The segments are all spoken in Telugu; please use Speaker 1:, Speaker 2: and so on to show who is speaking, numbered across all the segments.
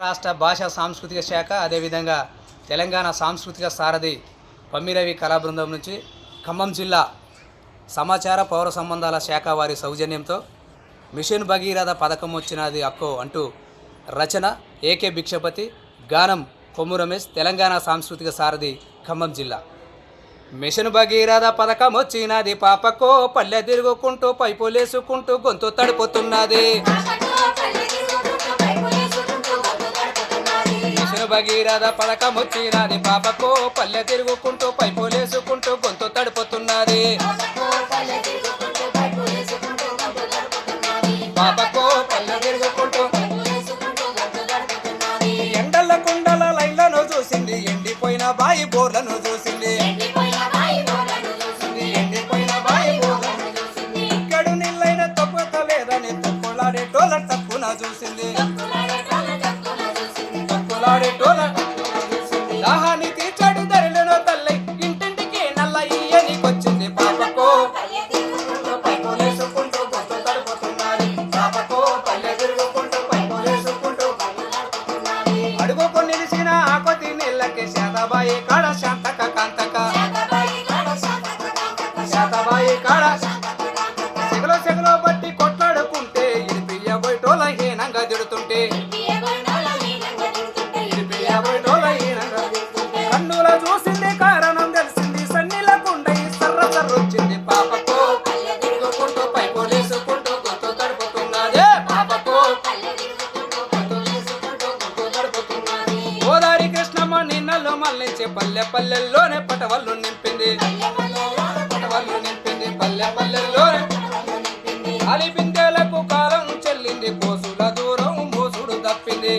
Speaker 1: రాష్ట్ర భాషా సాంస్కృతిక శాఖ అదేవిధంగా తెలంగాణ సాంస్కృతిక సారథి పమ్మిరవి కళా బృందం నుంచి ఖమ్మం జిల్లా సమాచార పౌర సంబంధాల శాఖ వారి సౌజన్యంతో మిషన్ భగీరథ పథకం వచ్చినది అక్కో అంటూ రచన ఏకే భిక్షపతి గానం కొమ్ము రమేష్ తెలంగాణ సాంస్కృతిక సారథి ఖమ్మం జిల్లా. మిషన్ భగీరథ పథకం వచ్చినది పాపకో పల్లె తిరుగుకుంటూ పైపులేసుకుంటూ గొంతు తడిపోతున్నది. భగీరథ పథకం వచ్చినది పాపకో పల్లె తిరుగుకుంటూ పైపులేసుకుంటూ గొంతు తడిపోతున్నది. పాపకో పల్లె తిరుగుకుంటూ ఎండల కుండల లైన్లను చూసింది. ఎండిపోయిన బాయి బోర్లను చూసింది. ఎండిపోయిన బాయి బోర్లను చూసింది. ఇక్కడు నిల్లైన తప్పుత లేదని తప్పులాడే టోల తప్పున చూసింది. తప్పులాడే టోల దాహాన్ని తీర్చాడు ధరలను తల్లై ఇంటింటికి నల్ల ఇయ్యనికొచ్చింది పాపకో. అడుగుకు నిలిచిన ఆకొతి నీళ్ళకి శాతబాయి కాడ శాంతక కాంతక. శాతబాయి కాడ సెగలో సెగలో బట్టి కొట్లాడుకుంటే ఇరిపియ్యబోయటోల హీనంగా తిడుతుంటే. చూసింది కారణం తెలిసింది. సన్నిలకుండై సర్ర సర్రొచ్చింది పాపకో తిరుగుకుంటూ పైపోలేసుకుంటూ గొంతు తడుపుతున్నదే పాపకో గోదావరి కృష్ణమ్మ నిన్నలు మళ్ళించి పల్లె పల్లెల్లోనే పటవల్లు నింపింది. పటవల్లు నింపింది. పల్లె పల్లెల్లోనే అలి బిందెలకు కాలం చెల్లింది. కోసుల దూరం మోసుడు తప్పింది.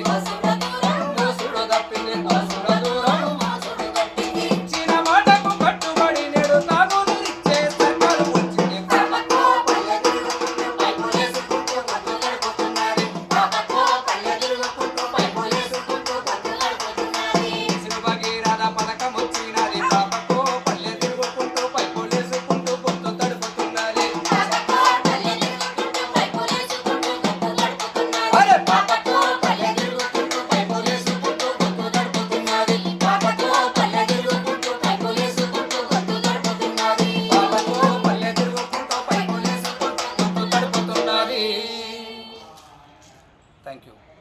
Speaker 1: Thank you.